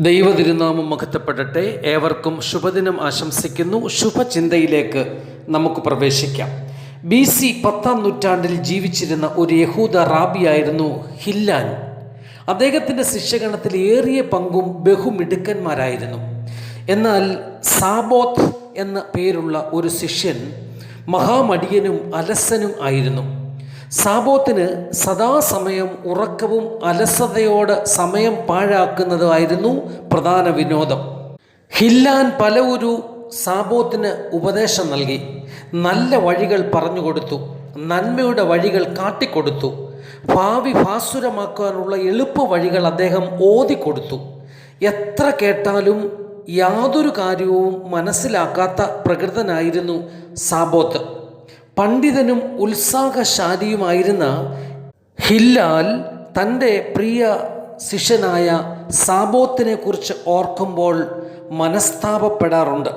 ദൈവതിരുനാമം മഹത്വപ്പെടട്ടെ. ഏവർക്കും ശുഭദിനം ആശംസിക്കുന്നു. ശുഭചിന്തയിലേക്ക് നമുക്ക് പ്രവേശിക്കാം. ബി സി പത്താം നൂറ്റാണ്ടിൽ ജീവിച്ചിരുന്ന ഒരു യഹൂദ റാബിയായിരുന്നു ഹില്ലാൻ. അദ്ദേഹത്തിന്റെ ശിഷ്യഗണത്തിൽ ഏറിയ പങ്കും ബഹുമിടുക്കന്മാരായിരുന്നു. എന്നാൽ സാബോത്ത് എന്ന പേരുള്ള ഒരു ശിഷ്യൻ മഹാമടിയനും അലസനും ആയിരുന്നു. സാബോത്തിന് സദാസമയം ഉറക്കവും അലസതയോട് സമയം പാഴാക്കുന്നതുമായിരുന്നു പ്രധാന വിനോദം. ഹില്ലാൻ പല ഒരു സാബോത്തിന് ഉപദേശം നൽകി. നല്ല വഴികൾ പറഞ്ഞു കൊടുത്തു. നന്മയുടെ വഴികൾ കാട്ടിക്കൊടുത്തു. ഭാവി ഭാസുരമാക്കാനുള്ള എളുപ്പ വഴികൾ അദ്ദേഹം ഓതിക്കൊടുത്തു എത്ര കേട്ടാലും യാതൊരു കാര്യവും മനസ്സിലാക്കാത്ത പ്രകൃതനായിരുന്നു സാബോത്ത്. പണ്ഡിതനും ഉത്സാഹശാലിയുമായിരുന്ന ഹില്ലാൽ തന്റെ പ്രിയ ശിഷ്യനായ സാബോത്തിനെ കുറിച്ച് ഓർക്കുമ്പോൾ മനസ്താപപ്പെടാറുണ്ട്.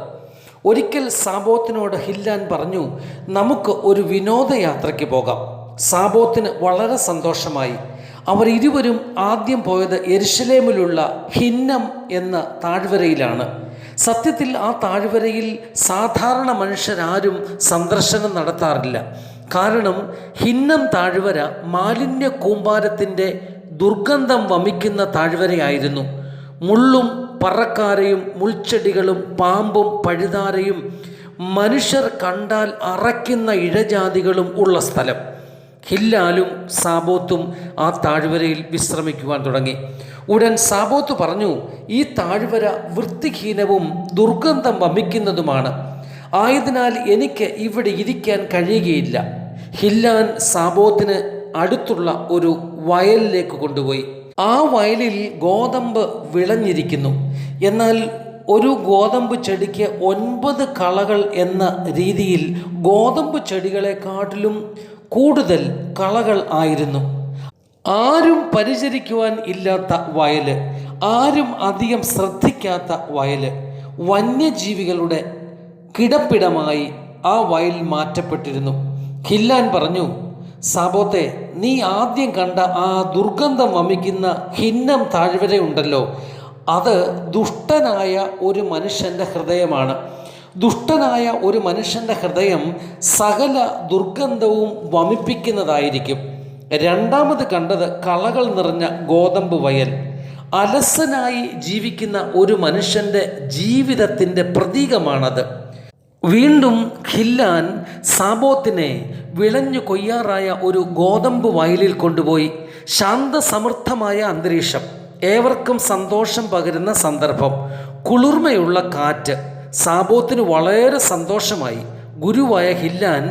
ഒരിക്കൽ സാബോത്തിനോട് ഹില്ലാൻ പറഞ്ഞു നമുക്ക് ഒരു വിനോദയാത്രയ്ക്ക് പോകാം. സാബോത്തിന് വളരെ സന്തോഷമായി. അവർ ഇരുവരും ആദ്യം പോയത് എരുഷലേമിലുള്ള ഹിന്നം എന്ന താഴ്വരയിലാണ്. സത്യത്തിൽ ആ താഴ്വരയിൽ സാധാരണ മനുഷ്യരാരും സന്ദർശനം നടത്താറില്ല. കാരണം ഹിന്നം താഴ്വര മാലിന്യ കൂമ്പാരത്തിന്റെ ദുർഗന്ധം വമിക്കുന്ന താഴ്വരയായിരുന്നു. മുള്ളും പറക്കാരയും മുൾച്ചെടികളും പാമ്പും പഴുതാരയും മനുഷ്യർ കണ്ടാൽ അറയ്ക്കുന്ന ഇഴജാതികളും ഉള്ള സ്ഥലം. ഹില്ലാലും സാബോത്തും ആ താഴ്വരയിൽ വിശ്രമിക്കുവാൻ തുടങ്ങി. ഉടൻ സാബോത്ത് പറഞ്ഞു ഈ താഴ്വര വൃത്തിഹീനവും ദുർഗന്ധം വമിക്കുന്നതുമാണ്. ആയതിനാൽ എനിക്ക് ഇവിടെ ഇരിക്കാൻ കഴിയുകയില്ല. ഹില്ലാൻ സാബോത്തിന് അടുത്തുള്ള ഒരു വയലിലേക്ക് കൊണ്ടുപോയി. ആ വയലിൽ ഗോതമ്പ് വിളഞ്ഞിരിക്കുന്നു. എന്നാൽ ഒരു ഗോതമ്പ് ചെടിക്ക് ഒൻപത് കളകൾ എന്ന രീതിയിൽ ഗോതമ്പ് ചെടികളെക്കാട്ടിലും കൂടുതൽ കളകൾ ആയിരുന്നു. ആരും പരിചരിക്കുവാൻ ഇല്ലാത്ത വയൽ ആരും അധികം ശ്രദ്ധിക്കാത്ത വയൽ വന്യജീവികളുടെ കിടപ്പിടമായി ആ വയൽ മാറ്റപ്പെട്ടിരുന്നു. ഹില്ലാൻ പറഞ്ഞു സാബോത്തെ നീ ആദ്യം കണ്ട ആ ദുർഗന്ധം വമിക്കുന്ന ഹിന്നം താഴ്വരയുണ്ടല്ലോ. അത് ദുഷ്ടനായ ഒരു മനുഷ്യന്റെ ഹൃദയമാണ്. ദുഷ്ടനായ ഒരു മനുഷ്യന്റെ ഹൃദയം സകല ദുർഗന്ധവും വമിപ്പിക്കുന്നതായിരിക്കും. രണ്ടാമത് കണ്ടത് കളകൾ നിറഞ്ഞ ഗോതമ്പ് വയൽ. അലസനായി ജീവിക്കുന്ന ഒരു മനുഷ്യന്റെ ജീവിതത്തിന്റെ പ്രതീകമാണത്. വീണ്ടും ഖില്ലാൻ സാബോത്തിനെ വിളഞ്ഞു കൊയ്യാറായ ഒരു ഗോതമ്പ് വയലിൽ കൊണ്ടുപോയി. ശാന്തസമൃദ്ധമായ അന്തരീക്ഷം. ഏവർക്കും സന്തോഷം പകരുന്ന സന്ദർഭം. കുളിർമയുള്ള കാറ്റ് സാബോത്തിന് വളരെ സന്തോഷമായി. ഗുരുവായ ഹില്ലാൻ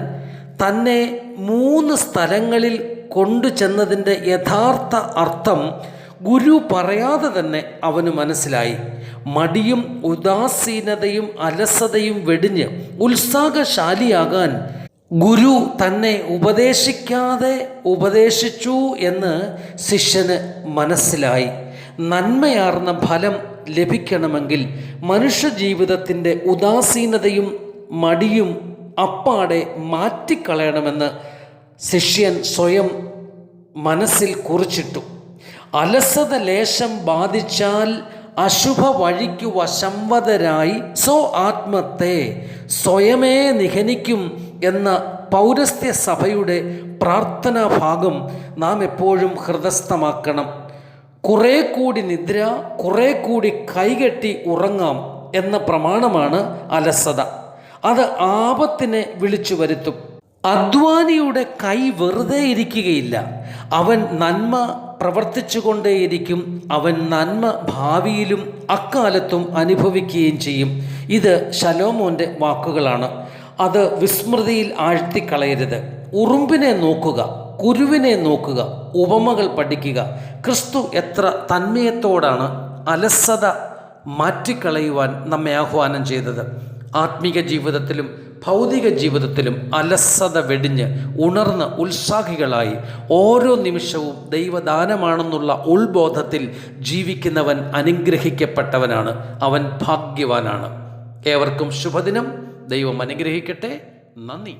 തന്നെ മൂന്ന് സ്ഥലങ്ങളിൽ കൊണ്ടു ചെന്നതിന്റെ യഥാർത്ഥ അർത്ഥം ഗുരു പറയാതെ തന്നെ അവന് മനസ്സിലായി. മടിയും ഉദാസീനതയും അലസതയും വെടിഞ്ഞ് ഉത്സാഹശാലിയാകാൻ ഗുരു തന്നെ ഉപദേശിക്കാതെ ഉപദേശിച്ചു എന്ന് ശിഷ്യന് മനസ്സിലായി. നന്മയാർന്ന ഫലം ലഭിക്കണമെങ്കിൽ മനുഷ്യജീവിതത്തിന്റെ ഉദാസീനതയും മടിയും അപ്പാടെ മാറ്റിക്കളയണമെന്ന് ശിഷ്യൻ സ്വയം മനസ്സിൽ കുറിച്ചിട്ടു. അലസത ലേശം ബാധിച്ചാൽ അശുഭ വഴിക്കു വശംവതരായി സ്വ ആത്മത്തെ സ്വയമേ നിഹനിക്കും എന്ന പൗരസ്ത്യ സഭയുടെ പ്രാർത്ഥനാ ഭാഗം നാം എപ്പോഴും ഹൃദസ്ഥമാക്കണം കുറേ കൂടി നിദ്ര കുറേ കൂടി കൈകെട്ടി ഉറങ്ങാം എന്ന പ്രമാണമാണ് അലസത. അത് ആപത്തിനെ വിളിച്ചു വരുത്തും. അദ്വാനിയുടെ കൈ വെറുതെ ഇരിക്കുകയില്ല. അവൻ നന്മ പ്രവർത്തിച്ചുകൊണ്ടേയിരിക്കും. അവൻ നന്മ ഭാവിയിലും അക്കാലത്തും അനുഭവിക്കുകയും ചെയ്യും. ഇത് ശലോമോന്റെ വാക്കുകളാണ്. അത് വിസ്മൃതിയിൽ ആഴ്ത്തിക്കളയരുത്. ഉറുമ്പിനെ നോക്കുക. കുരുവിനെ നോക്കുക ഉപമകൾ പഠിക്കുക. ക്രിസ്തു എത്ര തന്മയത്തോടാണ് അലസത മാറ്റിക്കളയുവാൻ നമ്മെ ആഹ്വാനം ചെയ്തത്. ആത്മീക ജീവിതത്തിലും ഭൗതിക ജീവിതത്തിലും അലസത വെടിഞ്ഞ് ഉണർന്ന് ഉത്സാഹികളായി ഓരോ നിമിഷവും ദൈവദാനമാണെന്നുള്ള ഉൾബോധത്തിൽ ജീവിക്കുന്നവൻ അനുഗ്രഹിക്കപ്പെട്ടവനാണ്. അവൻ ഭാഗ്യവാനാണ്. ഏവർക്കും ശുഭദിനം. ദൈവം അനുഗ്രഹിക്കട്ടെ. നന്ദി.